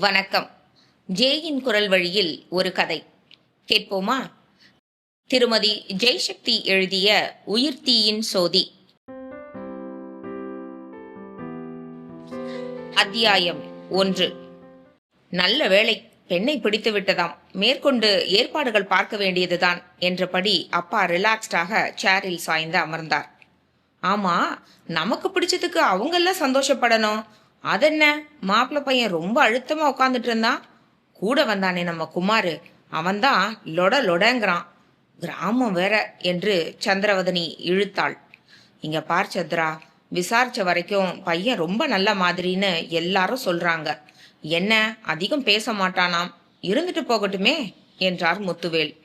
வணக்கம். ஜேயின் குரல் வழியில் ஒரு கதை. கேட்போமா? திருமதி ஜெய்சக்தி எழுதிய உயிர்த்தீயின் சோதி. அத்தியாயம் ஒன்று. நல்ல வேளை பெண்ணை பிடித்து விட்டதாம். மேற்கொண்டு ஏற்பாடுகள் பார்க்க வேண்டியதுதான் என்றபடி அப்பா ரிலாக்ஸ்டாக சேரில் சாய்ந்து அமர்ந்தார். ஆமா நமக்கு பிடிச்சதுக்கு அவங்கெல்லாம் சந்தோஷப்படணும். அதென்ன? மாப்பிள்ளை பையன் ரொம்ப அழுத்தமா உட்காந்துட்டு இருந்தான் கூட வந்தானே நம்ம குமாரு. அவன்தான் லொட லொடங்கிறான். கிராமம் வேற என்று சந்திரவதனி இழுத்தாள். இங்க பார் சந்திரா விசாரிச்ச வரைக்கும் பையன் ரொம்ப நல்ல மாதிரின்னு எல்லாரும் சொல்றாங்க. என்ன அதிகம் பேச மாட்டானாம்? இருந்துட்டு போகட்டுமே என்றார் முத்துவேல்.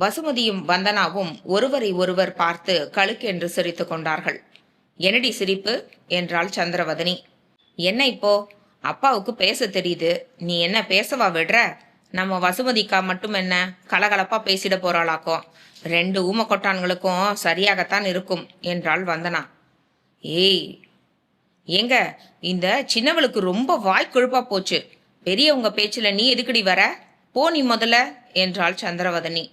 வசுமதியும் வந்தனாவும் ஒருவரை ஒருவர் பார்த்து கழுக்கென்று சிரித்து கொண்டார்கள். என்னடி சிரிப்பு? என்றாள் சந்திரவதனி. என்ன இப்போ? அப்பாவுக்கு பேச தெரியுது. நீ என்ன பேசவா விடுற? நம்ம வசுமதிக்கா மட்டும் என்ன கலகலப்பா பேசிட போறாளாக்கும் ரெண்டு ஊம கொட்டான்களுக்கும் சரியாகத்தான் இருக்கும் என்றாள் வந்தனா. ஏய் ஏங்க இந்த சின்னவளுக்கு ரொம்ப வாய் கொழுப்பா போச்சு. பெரியவங்க பேச்சுல நீ எதுக்கடி வர? போ நீ முதல்ல என்றாள் சந்திரவதனி.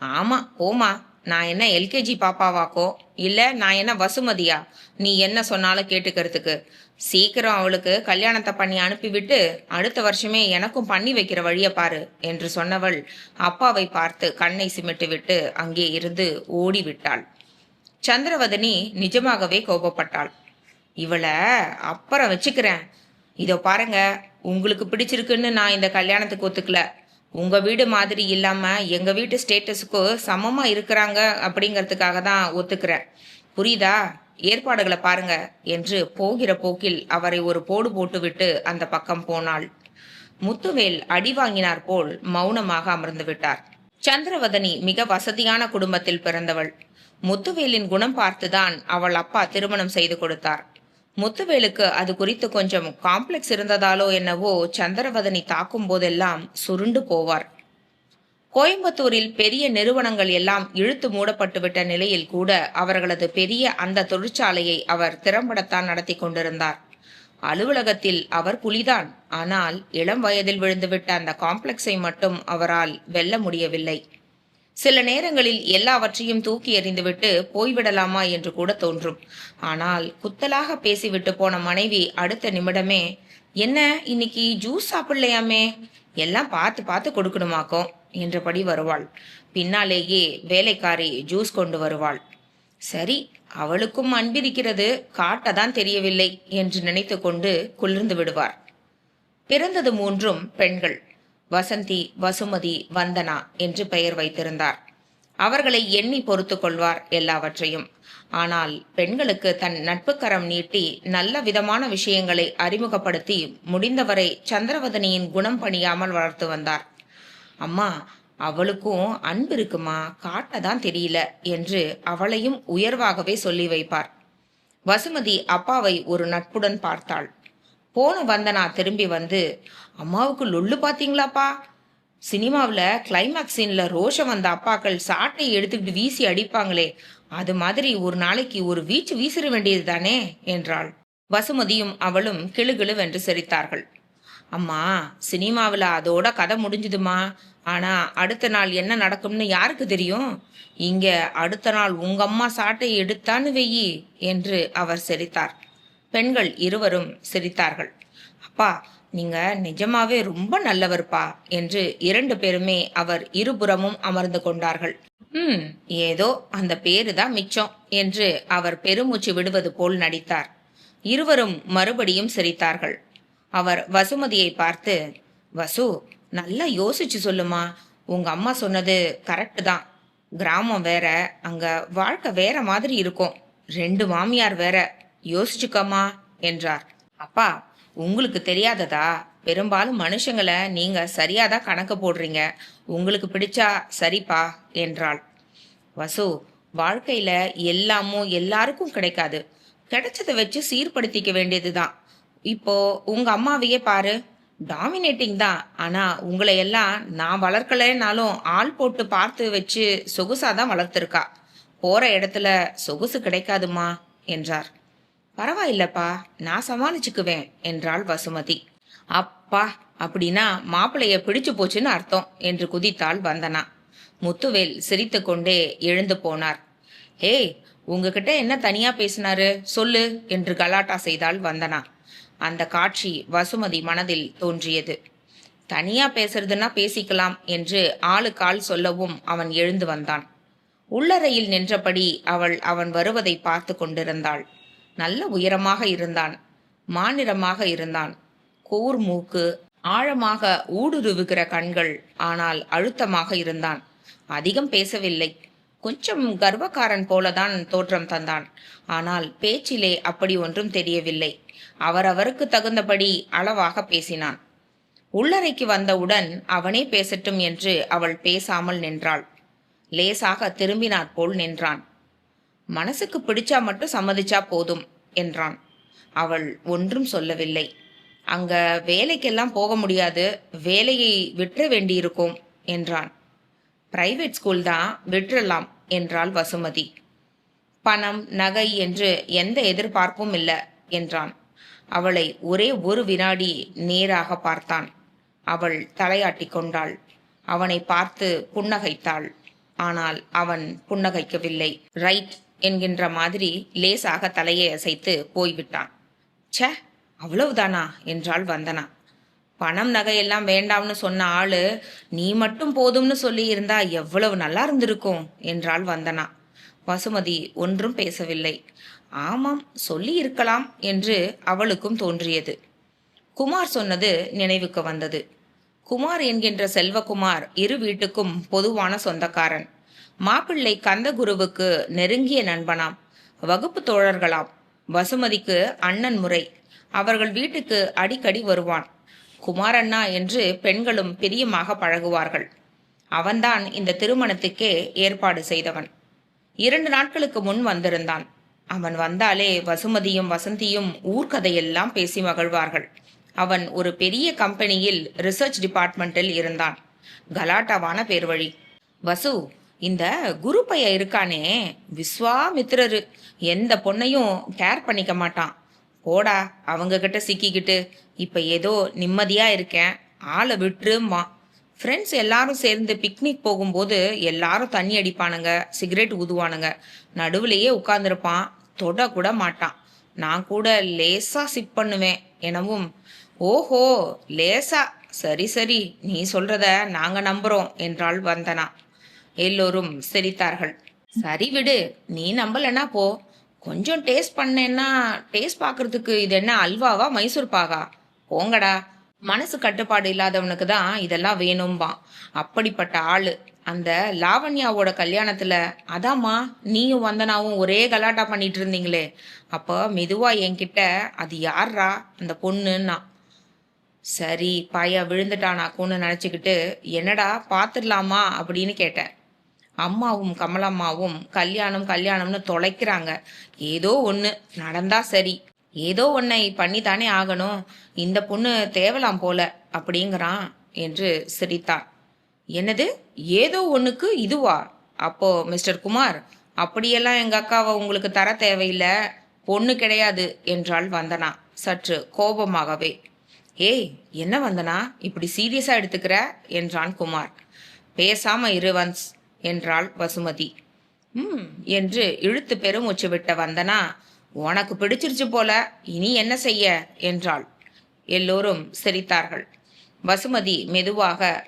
ஆமா போமா நான் என்ன எல்கேஜி பாப்பாவாக்கோ? இல்ல நான் என்ன வசுமதியா? நீ என்ன சொன்னாலும் கேட்டுக்கிறதுக்கு. சீக்கிரம் அவளுக்கு கல்யாணத்தை பண்ணி அனுப்பிவிட்டு அடுத்த வருஷமே எனக்கும் பண்ணி வைக்கிற வழிய பாரு என்று சொன்னவள் அப்பாவை பார்த்து கண்ணை சிமிட்டு விட்டு அங்கே இருந்து ஓடி விட்டாள் சந்திரவதனி நிஜமாகவே கோபப்பட்டாள். இவளை அப்புறம் வச்சுக்கிறேன். இதோ பாருங்க உங்களுக்கு பிடிச்சிருக்குன்னு நான் இந்த கல்யாணத்துக்கு ஒத்துக்கல. உங்க வீடு மாதிரி இல்லாம எங்க வீட்டு ஸ்டேட்டஸுக்கு சமமா இருக்கிறாங்க அப்படிங்கிறதுக்காக தான் ஒத்துக்கிறேன். புரியுதா? ஏற்பாடுகளை பாருங்க என்று போகிற போக்கில் அவரை ஒரு போடு போட்டுவிட்டு அந்த பக்கம் போனாள். முத்துவேல் அடி வாங்கினார் போல் மௌனமாக அமர்ந்து விட்டார். சந்திரவதனி மிக வசதியான குடும்பத்தில் பிறந்தவள். முத்துவேலின் குணம் பார்த்துதான் அவள் அப்பா திருமணம் செய்து கொடுத்தார். முத்துவேலுக்கு அது குறித்து கொஞ்சம் காம்ப்ளெக்ஸ் இருந்ததாலோ என்னவோ சந்திரவதனி தாக்கும் போதெல்லாம் சுருண்டு போவார். கோயம்புத்தூரில் பெரிய நிறுவனங்கள் எல்லாம் இழுத்து மூடப்பட்டுவிட்ட நிலையில் கூட அவர்களது பெரிய அந்த தொழிற்சாலையை அவர் திறம்படத்தான் நடத்தி கொண்டிருந்தார். அலுவலகத்தில் அவர் புலிதான். ஆனால் இளம் வயதில் விழுந்துவிட்ட அந்த காம்ப்ளெக்ஸை மட்டும் அவரால் வெல்ல முடியவில்லை. சில நேரங்களில் எல்லாவற்றையும் தூக்கி எறிந்துவிட்டு போய்விடலாமா என்று கூட தோன்றும். ஆனால் குத்தலாக பேசிவிட்டு போன மனைவி அடுத்த நிமிடமே என்ன இன்னைக்கு ஜூஸ் சாப்பிடலையாமே? எல்லாம் பார்த்து பார்த்து கொடுக்கணுமாக்கும் என்றபடி வருவாள். பின்னாலேயே வேலைக்காரி ஜூஸ் கொண்டு வருவாள். சரி அவளுக்கும் அன்பிருக்கிறது காட்டதான் தெரியவில்லை என்று நினைத்து கொண்டு குளிர்ந்து விடுவார். பிறந்தது மூன்றும் பெண்கள். வசந்தி வசுமதி வந்தனா என்று பெயர் வைத்திருந்தார். அவர்களை எண்ணி பொறுத்து கொள்வார் எல்லாவற்றையும். ஆனால் பெண்களுக்கு தன் நட்புக்கரம் நீட்டி நல்ல விதமான விஷயங்களை அறிமுகப்படுத்தி முடிந்தவரை சந்திரவதனியின் குணம் பணியாமல் வளர்த்து வந்தார். அம்மா அவளுக்கும் அன்பு இருக்குமா? காட்டதான் தெரியல என்று அவளையும் உயர்வாகவே சொல்லி வைப்பார். வசுமதி அப்பாவை ஒரு நட்புடன் பார்த்தாள். போன வந்தனா திரும்பி வந்து அம்மாவுக்கு லொல்லு பாத்தீங்களாப்பா? சினிமாவில் கிளைமேக்ஸ் சீனில் ரோஷம் வந்த அப்பாக்கள் சாட்டை எடுத்துக்கிட்டு வீசி அடிப்பாங்களே. அது மாதிரி ஒரு நாளைக்கு ஒரு வீச்சு வீசிட வேண்டியது தானே என்றாள். வசுமதியும் அவளும் கிளுகிளுவென்று சிரித்தார்கள். அம்மா சினிமாவில் அதோட கதை முடிஞ்சுதுமா? ஆனால் அடுத்த நாள் என்ன நடக்கும்னு யாருக்கு தெரியும்? இங்கே அடுத்த நாள் உங்க அம்மா சாட்டை எடுத்தான்னு வெயி என்று அவர் சிரித்தார். பெண்கள் இருவரும் சிரித்தார்கள். அப்பா நீங்க நிஜமாவே ரொம்ப நல்லவர்ப்பா என்று இரண்டு பேருமே அவர் இருபுறமும் அமர்ந்து கொண்டார்கள். ம் ஏதோ அந்த பேரு தான் மிச்சம் என்று அவர் பெருமூச்சு விடுவது போல் நடித்தார். இருவரும் மறுபடியும் சிரித்தார்கள். அவர் வசுமதியை பார்த்து வசு நல்லா யோசிச்சு சொல்லுமா. உங்க அம்மா சொன்னது கரெக்டு தான். கிராமம் வேற அங்க வாழ்க்கை வேற மாதிரி இருக்கும். ரெண்டு மாமியார் வேற யோசிச்சுக்கம்மா என்றார். அப்பா உங்களுக்கு தெரியாததா? பெரும்பாலும் மனுஷங்களை நீங்க சரியாதான் கணக்கு போடுறீங்க. உங்களுக்கு பிடிச்சா சரிப்பா என்றாள். வசு வாழ்க்கையில எல்லாமும் எல்லாருக்கும் கிடைக்காது. கிடைச்சதை வச்சு சீர்படுத்திக்க வேண்டியதுதான். இப்போ உங்க அம்மாவையே பாரு. டாமினேட்டிங் தான். ஆனா உங்களை எல்லாம் நான் வளர்க்கலைன்னாலும் ஆள் போட்டு பார்த்து வச்சு சொகுசாதான் வளர்த்துருக்கா. போற இடத்துல சொகுசு கிடைக்காதுமா? என்றார். பரவாயில்லப்பா நான் சமாளிச்சுக்குவேன் என்றாள் வசுமதி. அப்பா அப்படின்னா மாப்பிளைய பிடிச்சு போச்சுன்னு அர்த்தம் என்று குதித்தாள் வந்தனா. முத்துவேல் சிரித்துக்கொண்டே எழுந்து போனார். ஏய் உங்ககிட்ட என்ன தனியா பேசினாரு? சொல்லு என்று கலாட்டா செய்தாள் வந்தனா. அந்த காட்சி வசுமதி மனதில் தோன்றியது. தனியா பேசுறதுன்னா பேசிக்கலாம் என்று ஆளுக்கால் சொல்லவும் அவன் எழுந்து வந்தான். உள்ளறையில் நின்றபடி அவள் அவன் வருவதை பார்த்து கொண்டிருந்தாள். நல்ல உயரமாக இருந்தான். மாநிறமாக இருந்தான். கூர் மூக்கு ஆழமாக ஊடுருவுகிற கண்கள் ஆனால் அழுத்தமாக இருந்தான். அதிகம் பேசவில்லை. கொஞ்சம் கர்வக்காரன் போலதான் தோற்றம் தந்தான். ஆனால் பேச்சிலே அப்படி ஒன்றும் தெரியவில்லை. அவரவருக்கு தகுந்தபடி அளவாக பேசினான். உள்ளறைக்கு வந்தவுடன் அவனே பேசட்டும் என்று அவள் பேசாமல் நின்றாள். லேசாக திரும்பினாற் போல் நின்றான். மனசுக்கு பிடிச்சா மட்டும் சம்மதிச்சா போதும் என்றான். அவள் ஒன்றும் சொல்லவில்லை. அங்க வேலைக்கெல்லாம் போக முடியாது வேலையை விட்டுற வேண்டியிருக்கும் என்றான். பிரைவேட் ஸ்கூல் தான் விட்டுறலாம் என்றாள் வசுமதி. பணம் நகை என்று எந்த எதிர்பார்ப்பும் இல்லை என்றான். அவளை ஒரே ஒரு வினாடி நேராக பார்த்தான். அவள் தலையாட்டி கொண்டாள். அவனை பார்த்து புன்னகைத்தாள். ஆனால் அவன் புன்னகைக்கவில்லை. ரைட் என்கின்ற மாதிரி லேசாக தலையை அசைத்து போய்விட்டான். ச்சே அவ்வளவுதானா? என்றாள் வந்தனா. பணம் நகையெல்லாம் வேண்டாம்னு சொன்ன ஆளு நீ மட்டும் போதும்னு சொல்லி இருந்தா எவ்வளவு நல்லா இருந்திருக்கும் என்றாள் வந்தனா. வசுமதி ஒன்றும் பேசவில்லை. ஆமாம் சொல்லி இருக்கலாம் என்று அவளுக்கும் தோன்றியது. குமார் சொன்னது நினைவுக்கு வந்தது. குமார் என்கின்ற செல்வகுமார் இரு வீட்டுக்கும் பொதுவான சொந்தக்காரன். மாப்பிள்ளை கந்தகுருவுக்கு நெருங்கிய நண்பனாம். வகுப்பு தோழர்களாம். வசுமதிக்கு அண்ணன் முறை. அவர்கள் வீட்டுக்கு அடிக்கடி வருவான். குமாரண்ணா என்று பெண்களும் பிரியமாக பழகுவார்கள். அவன்தான் இந்த திருமணத்துக்கே ஏற்பாடு செய்தவன். இரண்டு நாட்களுக்கு முன் வந்திருந்தான். அவன் வந்தாலே வசுமதியும் வசந்தியும் ஊர்க்கதையெல்லாம் பேசி மகிழ்வார்கள். அவன் ஒரு பெரிய கம்பெனியில் ரிசர்ச் டிபார்ட்மெண்ட்டில் இருந்தான். கலாட்டாவான பேர் வழி வசு இந்த குரு பைய இருக்கானே விஸ்வாமித்திரரு எந்த பொண்ணையும் கேர் பண்ணிக்க மாட்டான். போடா அவங்க கிட்ட சிக்கிக்கிட்டு இப்ப ஏதோ நிம்மதியா இருக்கேன். ஆளை விட்டுருமா ஃப்ரெண்ட்ஸ் எல்லாரும் சேர்ந்து பிக்னிக் போகும்போது எல்லாரும் தண்ணி அடிப்பானுங்க சிகரெட் ஊதுவானுங்க. நடுவுலையே உட்கார்ந்துருப்பான் தொட கூட மாட்டான். நான் கூட லேசா சிப் பண்ணுவேன் எனவும் ஓஹோ லேசா சரி சரி நீ சொல்றத நாங்க நம்புறோம் என்றாள் வந்தனா. எல்லோரும் சிரித்தார்கள். சரி விடு நீ நம்பலன்னா போ. கொஞ்சம் டேஸ்ட் பண்ணேன்னா டேஸ்ட் பார்க்கறதுக்கு இது என்ன அல்வாவா மைசூர் பாகா? போங்கடா. மனசு கட்டுப்பாடு இல்லாதவனுக்கு தான் இதெல்லாம் வேணும்பான் அப்படிப்பட்ட ஆளு. அந்த லாவண்யாவோட கல்யாணத்துல அதாம்மா நீயும் வந்தனாவும் ஒரே கலாட்டா பண்ணிட்டு இருந்தீங்களே அப்போ மெதுவா என்கிட்ட அது யார்ரா அந்த பொண்ணுன்னா சரி பைய விழுந்துட்டானாக்கும்னு நினச்சிக்கிட்டு என்னடா பார்த்துடலாமா அப்படின்னு கேட்டேன். அம்மாவும் கமலம்மாவும் கல்யாணம் கல்யாணம்னு தொலைக்கிறாங்க. ஏதோ ஒன்று நடந்தா சரி. ஏதோ ஒன்றை பண்ணித்தானே ஆகணும். இந்த பொண்ணு தேவலாம் போல அப்படிங்கிறான் என்று சிரித்தான். என்னது? ஏதோ ஒன்றுக்கு இதுவா? அப்போ மிஸ்டர் குமார் அப்படியெல்லாம் எங்கள் அக்காவை உங்களுக்கு தர தேவையில்லை. பொண்ணு கிடையாது என்றாள் வந்தனா சற்று கோபமாகவே. ஏய் என்ன வந்தனா? இப்படி சீரியஸாக எடுத்துக்கிற? என்றான் குமார். பேசாம இரு வன்ஸ் என்றாள் வசுமதி. ம் என்று இழுத்து பெருமூச்சு விட்ட வந்தனா உனக்கு பிடிச்சிருச்சு போல இனி என்ன செய்ய? என்றாள். எல்லோரும் சிரித்தார்கள். வசுமதி மெதுவாக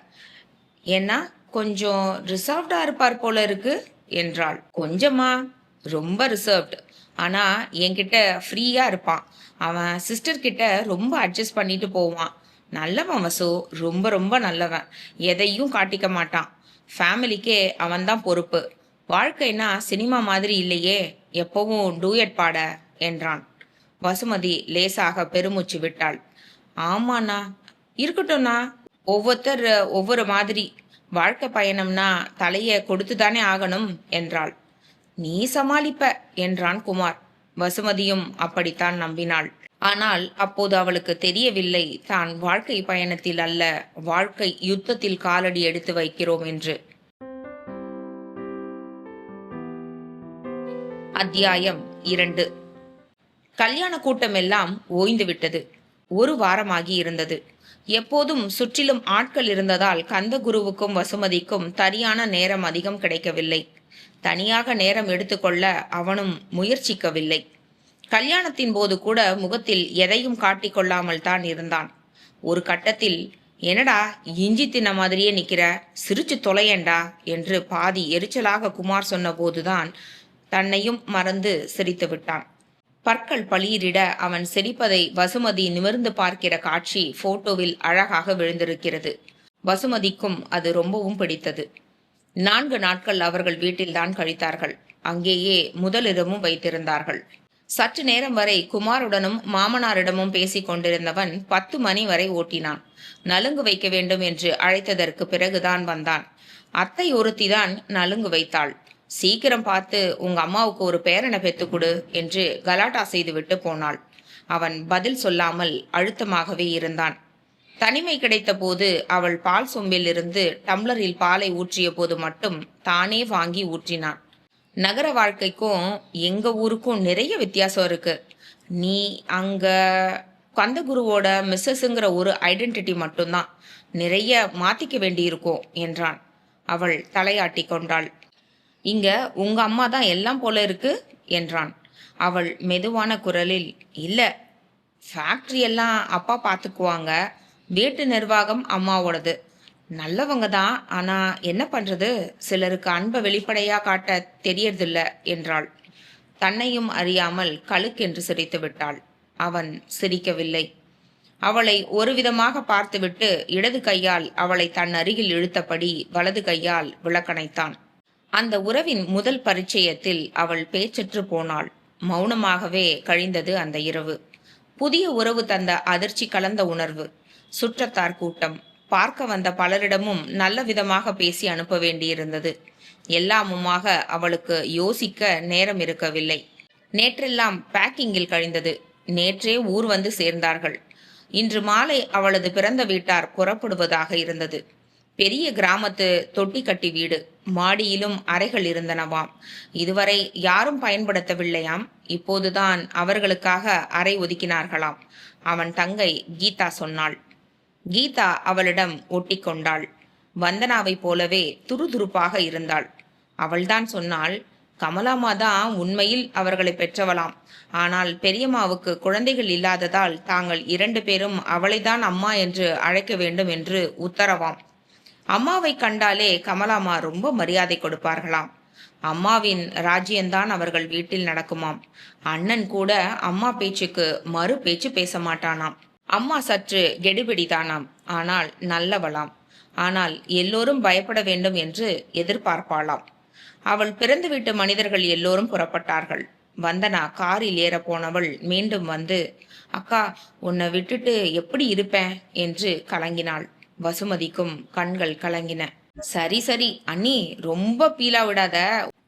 ஏன்னா கொஞ்சம் ரிசர்வ்டா இருப்பார் போல இருக்கு? என்றாள். கொஞ்சமா? ரொம்ப ரிசர்வ்டு ஆனா என்கிட்ட ஃப்ரீயா இருப்பான். அவன் சிஸ்டர் கிட்ட ரொம்ப அட்ஜஸ்ட் பண்ணிட்டு போவான். நல்லவன் வசு. ரொம்ப ரொம்ப நல்லவன். எதையும் காட்டிக்க மாட்டான். ஃபேமிலிக்கே அவன்தான் பொறுப்பு. வாழ்க்கைனா சினிமா மாதிரி இல்லையே எப்பவும் டூயட் பாட என்றான். வசுமதி லேசாக பெருமூச்சு விட்டாள். ஆமாண்ணா இருக்கட்டும்ண்ணா. ஒவ்வொருத்தர் ஒவ்வொரு மாதிரி. வாழ்க்கை பயணம்னா தலைய கொடுத்து தானே ஆகணும் என்றாள். நீ சமாளிப்ப என்றான் குமார். வசுமதியும் அப்படித்தான் நம்பினாள். ஆனால் அப்போது அவளுக்கு தெரியவில்லை தான் வாழ்க்கை பயணத்தில் அல்ல வாழ்க்கை யுத்தத்தில் காலடி எடுத்து வைக்கிறோம் என்று. அத்தியாயம் இரண்டு. கல்யாண கூட்டம் எல்லாம் ஓய்ந்து விட்டது ஒரு வாரமாகி இருந்தது. எப்போதும் சுற்றிலும் ஆட்கள் இருந்ததால் கந்தகுருவுக்கும் வசுமதிக்கும் சரியான நேரம் அதிகம் கிடைக்கவில்லை. தனியாக நேரம் எடுத்துக்கொள்ள அவனும் முயற்சிக்கவில்லை. கல்யாணத்தின் போது கூட முகத்தில் எதையும் காட்டிக்கொள்ளாமல் தான் இருந்தான். ஒரு கட்டத்தில் என்னடா இஞ்சி தின்ன மாதிரியே நிக்கிற சிரிச்சு தொலையண்டா? என்று பாதி எரிச்சலாக குமார் சொன்னபோதுதான் தன்னையும் மறந்து சிரித்து விட்டான். பற்கள் பளியிட அவன் சிரிப்பதை வசுமதி நிமிர்ந்து பார்க்கிற காட்சி போட்டோவில் அழகாக விழுந்திருக்கிறது. வசுமதிக்கும் அது ரொம்பவும் பிடித்தது. நான்கு நாட்கள் அவர்கள் வீட்டில்தான் கழித்தார்கள். அங்கேயே முதலிடமும் வைத்திருந்தார்கள். சற்று நேரம் வரை குமாருடனும் மாமனாரிடமும் பேசிக் கொண்டிருந்தவன் பத்து மணி வரை ஓட்டினான். நலுங்கு வைக்க வேண்டும் என்று அழைத்ததற்கு பிறகுதான் வந்தான். அத்தை ஒருத்திதான் நலுங்கு வைத்தாள். சீக்கிரம் பார்த்து உங்க அம்மாவுக்கு ஒரு பேரனை பெத்துக் கொடு என்று கலாட்டா செய்துவிட்டு போனாள். அவன் பதில் சொல்லாமல் அழுத்தமாகவே இருந்தான். தனிமை கிடைத்த போது அவள் பால் சொம்பில் இருந்து டம்ளரில் பாலை ஊற்றிய போது மட்டும் தானே வாங்கி ஊற்றினான். நகர வாழ்க்கைக்கும் எங்க ஊருக்கும் நிறைய வித்தியாசம் இருக்கு. நீ அங்க கந்தகுருவோட மிஸ்ஸஸ்ங்கிற ஒரு ஐடென்டிட்டி மட்டும்தான். நிறைய மாத்திக்க வேண்டியிருக்கும் என்றான். அவள் தலையாட்டி கொண்டாள். இங்க உங்க அம்மா தான் எல்லாம் போல இருக்கு என்றான். அவள் மெதுவான குரலில் இல்ல ஃபேக்டரி எல்லாம் அப்பா பார்த்துக்குவாங்க வீட்டு நிர்வாகம் அம்மாவோடது. நல்லவங்க தான் ஆனா என்ன பண்றது? சிலருக்கு அன்பை வெளிப்படையா காட்ட தெரியறதில்ல என்றாள். தன்னையும் அறியாமல் கழுக்கென்று சிரித்து விட்டாள். அவன் சிரிக்கவில்லை. அவளை ஒரு விதமாக பார்த்துவிட்டு இடது கையால் அவளை தன் அருகில் இழுத்தபடி வலது கையால் விளக்கணைத்தான். அந்த உறவின் முதல் பரிச்சயத்தில் அவள் பேச்சற்று போனாள். மௌனமாகவே கழிந்தது அந்த இரவு. புதிய உறவு தந்த அதிர்ச்சி கலந்த உணர்வு. சுற்றத்தார் கூட்டம். பார்க்க வந்த பலரிடமும் நல்ல விதமாக பேசி அனுப்ப வேண்டியிருந்தது. எல்லாமுமாக அவளுக்கு யோசிக்க நேரம் இருக்கவில்லை. நேற்றெல்லாம் பேக்கிங்கில் கழிந்தது. நேற்றே ஊர் வந்து சேர்ந்தார்கள். இன்று மாலை அவளது பிறந்த வீட்டார் புறப்படுவதாக இருந்தது. பெரிய கிராமத்து தொட்டி கட்டி வீடு. மாடியிலும் அறைகள் இருந்தனவாம். இதுவரை யாரும் பயன்படுத்தவில்லையாம். இப்போதுதான் அவர்களுக்காக அறை ஒதுக்கினார்களாம். அவன் தங்கை கீதா சொன்னாள். கீதா அவளிடம் ஒட்டிக்கொண்டாள் வந்தனாவைப் போலவே துருதுருப்பாக இருந்தாள். அவள்தான் சொன்னாள் கமலாமா தான் உண்மையில் அவர்களை பெற்றவளாம். ஆனால் பெரியம்மாவுக்கு குழந்தைகள் இல்லாததால் தாங்கள் இரண்டு பேரும் அவளைதான் அம்மா என்று அழைக்க வேண்டும் என்று உத்தரவாம். அம்மாவை கண்டாலே கமலாமா ரொம்ப மரியாதை கொடுப்பார்களாம். அம்மாவின் ராஜ்யம்தான் அவர்கள் வீட்டில் நடக்குமாம். அண்ணன் கூட அம்மா பேச்சுக்கு மறு பேச்சு பேச மாட்டானாம். அம்மா சற்று கெடுபிடிதானாம். ஆனால் நல்லவளாம். ஆனால் எல்லோரும் பயப்பட வேண்டும் என்று எதிர்பார்ப்பாளாம். அவள் பிறந்து விட்டு மனிதர்கள் எல்லோரும் புறப்பட்டார்கள். வந்தனா காரில் ஏற போனவள் மீண்டும் வந்து அக்கா உன்னை விட்டுட்டு எப்படி இருப்பேன்? என்று கலங்கினாள். வசுமதிக்கும் கண்கள் கலங்கின. சரி சரி அண்ணி ரொம்ப பீலா விடாத.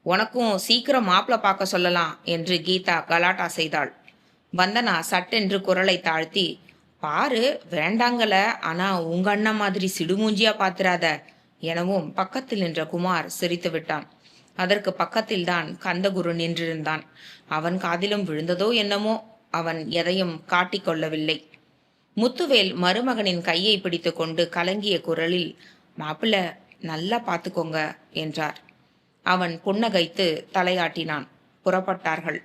உனக்கும் சீக்கிரம் மாப்பிள பார்க்க சொல்லலாம் என்று கீதா கலாட்டா செய்தாள். வந்தனா சட்டென்று குரலை தாழ்த்தி பாரு வேண்டாங்கல ஆனா உங்க அண்ணன் மாதிரி சிடுமூஞ்சியா பாத்துறாத. எனவும் பக்கத்தில் நின்ற குமார் சிரித்து விட்டான். அதற்கு பக்கத்தில்தான் கந்தகுரு நின்றிருந்தான். அவன் காதிலும் விழுந்ததோ என்னமோ அவன் எதையும் காட்டிக்கொள்ளவில்லை முத்துவேல் மருமகனின் கையை பிடித்துக்கொண்டு கலங்கிய குரலில் மாப்பிள்ள நல்லா பார்த்துக்கோங்க என்றார். அவன் புன்னகைத்து தலையாட்டினான். புறப்பட்டார்கள்.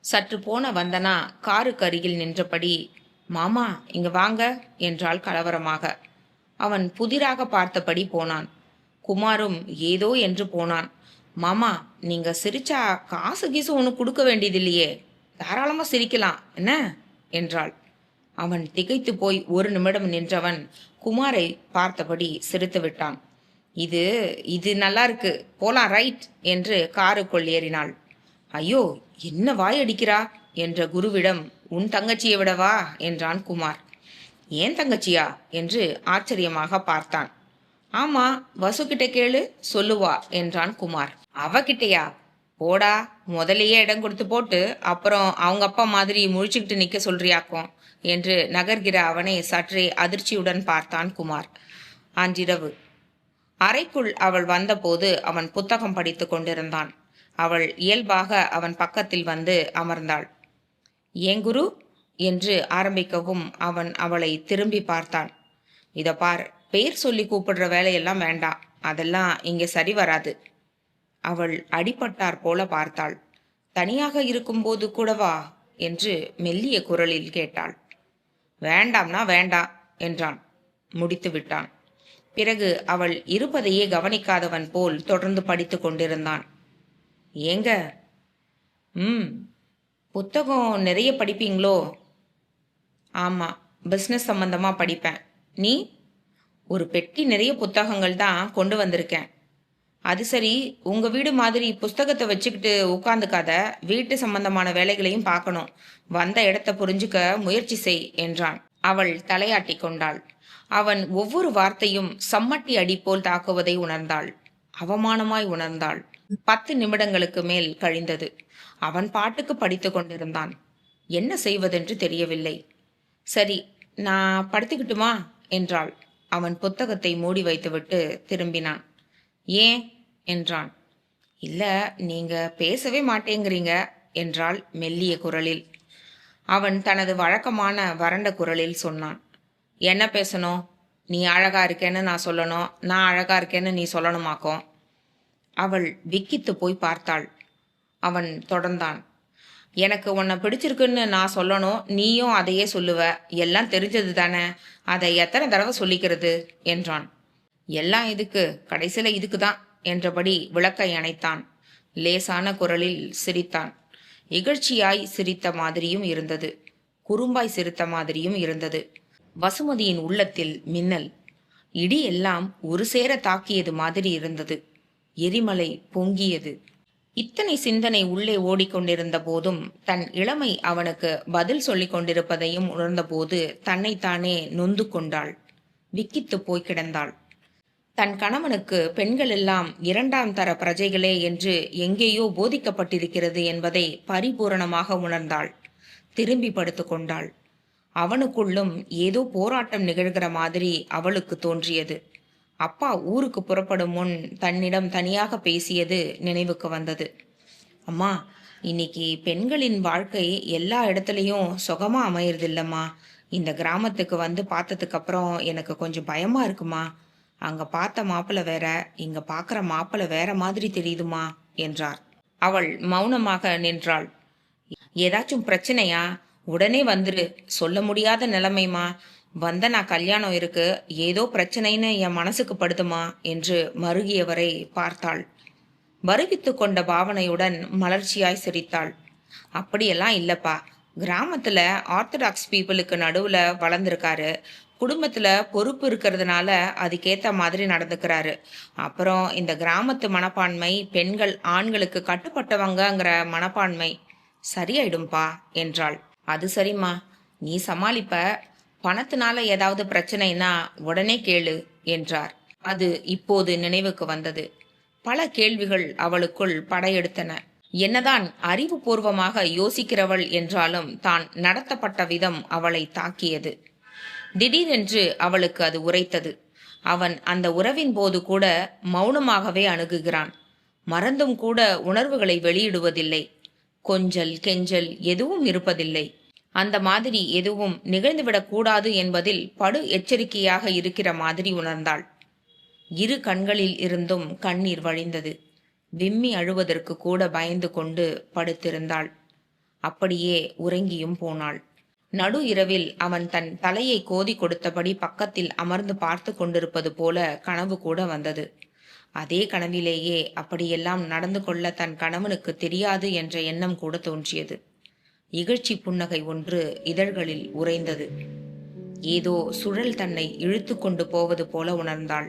சற்று போன வந்தனா காருக்கு அருகில் நின்றபடி மாமா இங்க வாங்க என்றாள் கலவரமாக. அவன் புதிராக பார்த்தபடி போனான். குமாரும் ஏதோ என்று போனான். மாமா நீங்க சிரிச்சா காசு கீசு ஒன்று கொடுக்க வேண்டியதில்லையே. தாராளமா சிரிக்கலாம். என்ன? என்றாள். அவன் திகைத்து போய் ஒரு நிமிடம் நின்றவன் குமாரை பார்த்தபடி சிரித்து விட்டான் இது இது நல்லா இருக்கு போலாம் ரைட் என்று காருக்குள் ஏறினாள். ஐயோ என்ன வாய் அடிக்கிறா? என்ற குருவிடம் உன் தங்கச்சியை விடவா? என்றான் குமார். ஏன் தங்கச்சியா? என்று ஆச்சரியமாக பார்த்தான். ஆமா வசுகிட்ட கேளு சொல்லுவா என்றான் குமார். அவகிட்டயா? போடா முதலையே இடம் கொடுத்து போட்டு அப்புறம் அவங்க அப்பா மாதிரி முழிச்சுக்கிட்டு நிற்க சொல்றியாக்கும் என்று நகர்கிற அவனை சற்றே அதிர்ச்சியுடன் பார்த்தான் குமார். அன்றிரவு. அறைக்குள் அவள் வந்தபோது அவன் புத்தகம் படித்து கொண்டிருந்தான். அவள் இயல்பாக அவன் பக்கத்தில் வந்து அமர்ந்தாள். ஏன் குரு? என்று ஆரம்பிக்கவும் அவன் அவளை திரும்பி பார்த்தான். இதை பார் பேர் சொல்லி கூப்பிடுற வேலையெல்லாம் வேண்டாம். அதெல்லாம் இங்கே சரி வராது. அவள் அடிபட்டார் போல பார்த்தாள். தனியாக இருக்கும்போது கூடவா? என்று மெல்லிய குரலில் கேட்டாள். வேண்டாம்னா வேண்டாம் என்றான். முடித்து விட்டான். பிறகு அவள் இருப்பதையே கவனிக்காதவன் போல் தொடர்ந்து படித்து கொண்டிருந்தான். ஏங்க? ம். புத்தகம் நிறைய படிப்பீங்களோ? ஆமாம் பிஸ்னஸ் சம்மந்தமாக படிப்பேன். நீ? ஒரு பெட்டி நிறைய புத்தகங்கள் தான் கொண்டு வந்திருக்கேன். அது சரி உங்க வீடு மாதிரி புஸ்தகத்தை வச்சுக்கிட்டு உட்காந்துக்காத வீட்டு சம்பந்தமான வேலைகளையும் பார்க்கணும். வந்த இடத்த புரிஞ்சுக்க முயற்சி செய் என்றான். அவள் தலையாட்டி கொண்டாள். அவன் ஒவ்வொரு வார்த்தையும் சம்மட்டி அடி போல் தாக்குவதை உணர்ந்தாள். அவமானமாய் உணர்ந்தாள். பத்து நிமிடங்களுக்கு மேல் கழிந்தது. அவன் பாட்டுக்கு படித்து கொண்டிருந்தான். என்ன செய்வதென்று தெரியவில்லை. சரி நான் படுத்துக்கிட்டுமா? என்றாள். அவன் புத்தகத்தை மூடி வைத்துவிட்டு திரும்பினான். ஏன்? என்றான். இல்ல நீங்க பேசவே மாட்டேங்கிறீங்க என்றாள் மெல்லிய குரலில். அவன் தனது வழக்கமான வறண்ட குரலில் சொன்னான். என்ன பேசணும்? நீ அழகா இருக்கேன்னு நான் சொல்லணும். நான் அழகா இருக்கேன்னு நீ சொல்லணுமாக்கும்? அவள் விக்கித்து போய் பார்த்தாள். அவன் தொடர்ந்தான். எனக்கு உன்னை பிடிச்சிருக்குன்னு நான் சொல்லணும். நீயும் அதையே சொல்லுவ. எல்லாம் தெரிஞ்சது தானே. அதை எத்தனை தடவை சொல்லிக்கிறது? என்றான். எல்லாம் இதுக்கு கடைசியில் இதுக்கு தான் என்றபடி விளக்கை அணைத்தான். லேசான குரலில் சிரித்தான். இகழ்ச்சியாய் சிரித்த மாதிரியும் இருந்தது. குறும்பாய் சிரித்த மாதிரியும் இருந்தது. வசுமதியின் உள்ளத்தில் மின்னல். இடி எல்லாம் ஒரு சேர தாக்கியது மாதிரி இருந்தது. எரிமலை பொங்கியது. இத்தனை சிந்தனை உள்ளே ஓடிக்கொண்டிருந்த போதும் தன் இளமை அவனுக்கு பதில் சொல்லிக் கொண்டிருப்பதையும் உணர்ந்தபோது தன்னைத்தானே நொந்து கொண்டாள். விக்கித்து போய் கிடந்தாள். தன் கணவனுக்கு பெண்கள் எல்லாம் இரண்டாம் தர பிரஜைகளே என்று எங்கேயோ போதிக்கப்பட்டிருக்கிறது என்பதை பரிபூரணமாக உணர்ந்தாள். திரும்பி படுத்து கொண்டாள். அவனுக்குள்ளும் ஏதோ போராட்டம் நிகழ்கிற மாதிரி அவளுக்கு தோன்றியது. அப்பா ஊருக்கு புறப்படும் முன் தன்னிடம் தனியாக பேசியது நினைவுக்கு வந்தது. அம்மா இன்னைக்கு பெண்களின் வாழ்க்கை எல்லா இடத்துலையும் சுகமா அமையறதில்லம்மா. இந்த கிராமத்துக்கு வந்து பார்த்ததுக்கு அப்புறம் எனக்கு கொஞ்சம் பயமா இருக்குமா? அங்க பார்த்த மாப்பிள்ள வேற இங்க பார்க்குற மாப்பிள்ள வேற மாதிரி தெரியுதுமா? என்றார். அவள் மௌனமாக நின்றாள். ஏதாச்சும் பிரச்சனையா? உடனே வந்துரு. சொல்ல முடியாத நிலைமைமா வந்த நான் கல்யாணம் இருக்கு. ஏதோ பிரச்சனைன்னு என் மனசுக்கு படுதுமா? என்று மருகியவரை பார்த்தாள். வருவித்து கொண்ட பாவனையுடன் மலர்ச்சியாய் சிரித்தாள். அப்படியெல்லாம் இல்லப்பா. கிராமத்துல ஆர்த்தடாக்ஸ் பீப்புளுக்கு நடுவுல வளர்ந்துருக்காரு. குடும்பத்தில் பொறுப்பு இருக்கிறதுனால அதுக்கேற்ற மாதிரி நடந்துக்கிறாரு. அப்புறம் இந்த கிராமத்து மனப்பான்மை பெண்கள் ஆண்களுக்கு கட்டுப்பட்டவங்கங்கிற மனப்பான்மை சரியாயிடும்பா என்றாள். அது சரிம்மா. நீ சமாளிப்ப. பணத்தினால ஏதாவது பிரச்சனைனா உடனே கேளு என்றார். அது இப்போது நினைவுக்கு வந்தது. பல கேள்விகள் அவளுக்குள் படையெடுத்தன. என்னதான் அறிவுபூர்வமாக யோசிக்கிறவள் என்றாலும் தான் நடத்தப்பட்ட விதம் அவளை தாக்கியது. திடீரென்று அவளுக்கு அது உரைத்தது. அவன் அந்த உறவின் போது கூட மௌனமாகவே அணுகுகிறான். மறந்தும் கூட உணர்வுகளை வெளியிடுவதில்லை. கொஞ்சல் கெஞ்சல் எதுவும் இருப்பதில்லை. அந்த மாதிரி எதுவும் நிகழ்ந்துவிடக் கூடாது என்பதில் படு எச்சரிக்கையாக இருக்கிற மாதிரி உணர்ந்தாள். இரு கண்களில் இருந்தும் கண்ணீர் வழிந்தது. விம்மி அழுவதற்கு கூட பயந்து கொண்டு படுத்திருந்தாள். அப்படியே உறங்கியும் போனாள். நடு இரவில் அவன் தன் தலையை கோதி கொடுத்தபடி பக்கத்தில் அமர்ந்து பார்த்து கொண்டிருப்பது போல கனவு கூட வந்தது. அதே கனவிலேயே அப்படியெல்லாம் நடந்து கொள்ள தன் கணவனுக்கு தெரியாது என்ற எண்ணம் கூட தோன்றியது. இகழ்ச்சி புன்னகை ஒன்று இதழ்களில் உறைந்தது. ஏதோ சுழல் தன்னை இழுத்து கொண்டு போவது போல உணர்ந்தாள்.